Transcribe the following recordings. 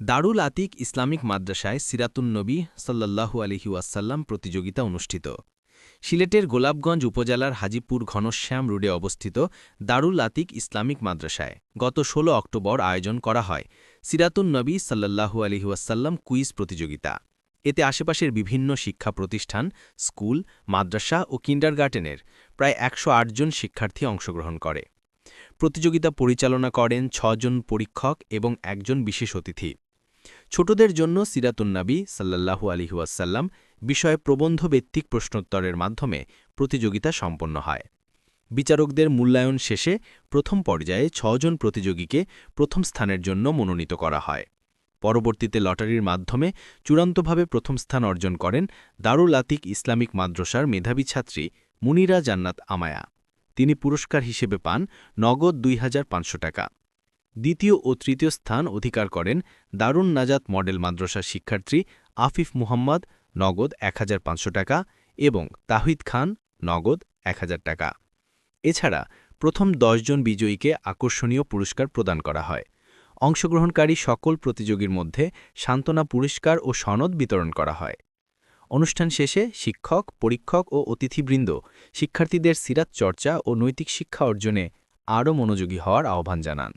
দারুল Atik Islamic মাদ্রাসায় সিরাতুন নবী সাল্লাল্লাহু আলহি ওয়াসাল্লাম প্রতিযোগিতা অনুষ্ঠিত। সিলেটের গোলাপগঞ্জ উপজেলার হাজিপুর ঘনশ্যাম রোডে অবস্থিত দারুল আতিক ইসলামিক মাদ্রাসায় গত ১৬ অক্টোবর আয়োজন করা হয় সিরাতুন নবী সাল্লাল্লাহু আলহি ওয়াসাল্লাম কুইজ প্রতিযোগিতা। এতে আশেপাশের বিভিন্ন শিক্ষা প্রতিষ্ঠান, স্কুল, মাদ্রাসা ও কিন্ডারগার্টেনের প্রায় একশো আট জন শিক্ষার্থী অংশগ্রহণ করে। প্রতিযোগিতা পরিচালনা করেন ছজন পরীক্ষক এবং একজন বিশেষ অতিথি। ছোটদের জন্য সিরাতুন্নাবী সাল্লাল্লাহু আলিহাসাল্লাম বিষয়ে প্রবন্ধ ভিত্তিক প্রশ্নোত্তরের মাধ্যমে প্রতিযোগিতা সম্পন্ন হয়। বিচারকদের মূল্যায়ন শেষে প্রথম পর্যায়ে ছজন প্রতিযোগীকে প্রথম স্থানের জন্য মনোনীত করা হয়। পরবর্তীতে লটারির মাধ্যমে চূড়ান্তভাবে প্রথম স্থান অর্জন করেন দারুল আতিক ইসলামিক মাদ্রাসার মেধাবী ছাত্রী মুনিরা জান্নাত আমায়া। তিনি পুরস্কার হিসেবে পান নগদ দুই হাজার পাঁচশো টাকা। দ্বিতীয় ও তৃতীয় স্থান অধিকার করেন দারুণ নাজাত মডেল মাদ্রাসার শিক্ষার্থী আফিফ মুহাম্মদ, নগদ এক হাজার পাঁচশো টাকা এবং তাহিদ খান, নগদ এক হাজার টাকা। এছাড়া প্রথম জন বিজয়ীকে আকর্ষণীয় পুরস্কার প্রদান করা হয়। অংশগ্রহণকারী সকল প্রতিযোগীর মধ্যে সান্ত্বনা পুরস্কার ও সনদ বিতরণ করা হয়। অনুষ্ঠান শেষে শিক্ষক, পরীক্ষক ও অতিথিবৃন্দ শিক্ষার্থীদের সিরাত চর্চা ও নৈতিক শিক্ষা অর্জনে আরও মনোযোগী হওয়ার আহ্বান জানান।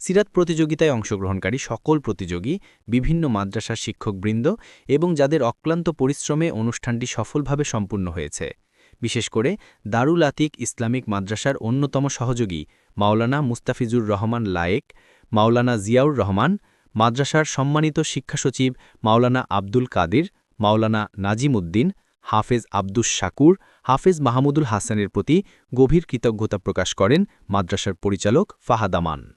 সিরাত প্রতিযোগিতায় অংশগ্রহণকারী সকল প্রতিযোগী, বিভিন্ন মাদ্রাসার শিক্ষকবৃন্দ এবং যাদের অক্লান্ত পরিশ্রমে অনুষ্ঠানটি সফলভাবে সম্পূর্ণ হয়েছে। বিশেষ করে দারুল আতিক ইসলামিক মাদ্রাসার অন্যতম সহযোগী মাওলানা মুস্তাফিজুর রহমান লায়েক, মাওলানা জিয়াউর রহমান, মাদ্রাসার সম্মানিত শিক্ষা সচিব মাওলানা আব্দুল কাদির, মাওলানা নাজিম উদ্দিন হাফেজ আব্দুস শাকুর, হাফেজ মাহমুদুল হাসানের প্রতি গভীর কৃতজ্ঞতা প্রকাশ করেন মাদ্রাসার পরিচালক ফাহাদামান